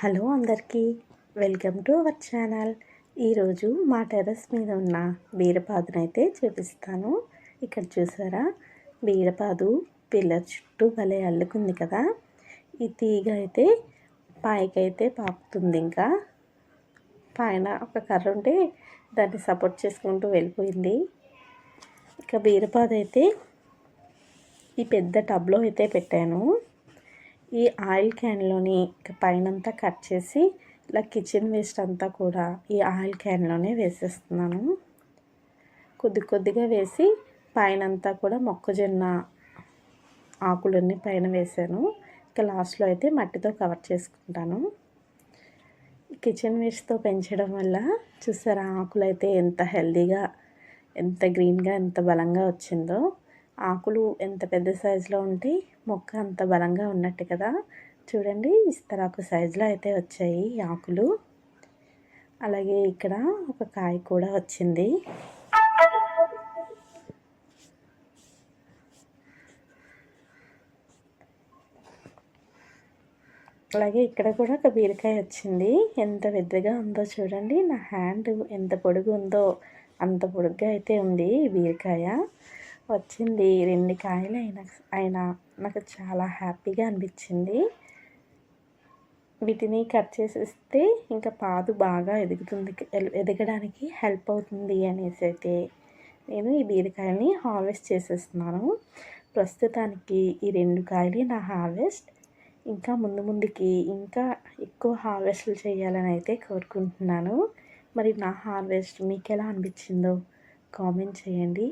Hello అందరికీ welcome to our channel. ఈరోజు మా టెర్రస్ మీద ఉన్న బీరపాదునైతే చూపిస్తాను. ఇక్కడ చూసారా? బీరపాదు పిల్లర్ చుట్టూ భలే అల్లుకుంది కదా. ఈ తీగ అయితే పాయకైతే పాకుతుంది ఇంకా. పైన ఒక కర్ర ఉంటే దాన్ని సపోర్ట్ చేసుకుంటూ వెళ్ళిపోయింది. ఇక బీరపాదు అయితే ఈ పెద్ద టబ్లో అయితే పెట్టాను. ఈ ఆయిల్ క్యాన్లోని పైనంతా కట్ చేసి ఇలా కిచెన్ వేస్ట్ అంతా కూడా ఈ ఆయిల్ క్యాన్లోనే వేసేస్తున్నాను. కొద్ది కొద్దిగా వేసి పైనంతా కూడా మొక్కజొన్న ఆకులన్నీ పైన వేసాను. ఇంకా లాస్ట్లో అయితే మట్టితో కవర్ చేసుకుంటాను. కిచెన్ వేస్ట్తో పెంచడం వల్ల చూసారా ఆకులు అయితే ఎంత హెల్దీగా ఎంత గ్రీన్గా ఎంత బలంగా వచ్చిందో. ఆకులు ఎంత పెద్ద సైజులో ఉంటే మొక్క అంత బలంగా ఉన్నట్టు కదా. చూడండి ఇస్తరాకు సైజులో అయితే వచ్చాయి ఆకులు. అలాగే ఇక్కడ ఒక కాయ కూడా వచ్చింది. అలాగే ఇక్కడ కూడా ఒక బీరకాయ వచ్చింది. ఎంత పెద్దగా ఉందో చూడండి. నా హ్యాండ్ ఎంత పొడుగు ఉందో అంత పొడుగ్గా అయితే ఉంది ఈ బీరకాయ. వచ్చింది. రెండు కాయలు అయినా అయినా నాకు చాలా హ్యాపీగా అనిపించింది. వీటిని కట్ చేసేస్తే ఇంకా పాదు బాగా ఎదుగుతుంది ఎదగడానికి హెల్ప్ అవుతుంది అనేసి అయితే నేను ఈ బీరకాయని హార్వెస్ట్ చేసేస్తున్నాను. ప్రస్తుతానికి ఈ రెండు కాయలు నా హార్వెస్ట్. ఇంకా ముందు ముందుకి ఇంకా ఎక్కువ హార్వెస్ట్లు చేయాలని అయితే కోరుకుంటున్నాను. మరి నా హార్వెస్ట్ మీకు ఎలా అనిపించిందో కామెంట్ చేయండి.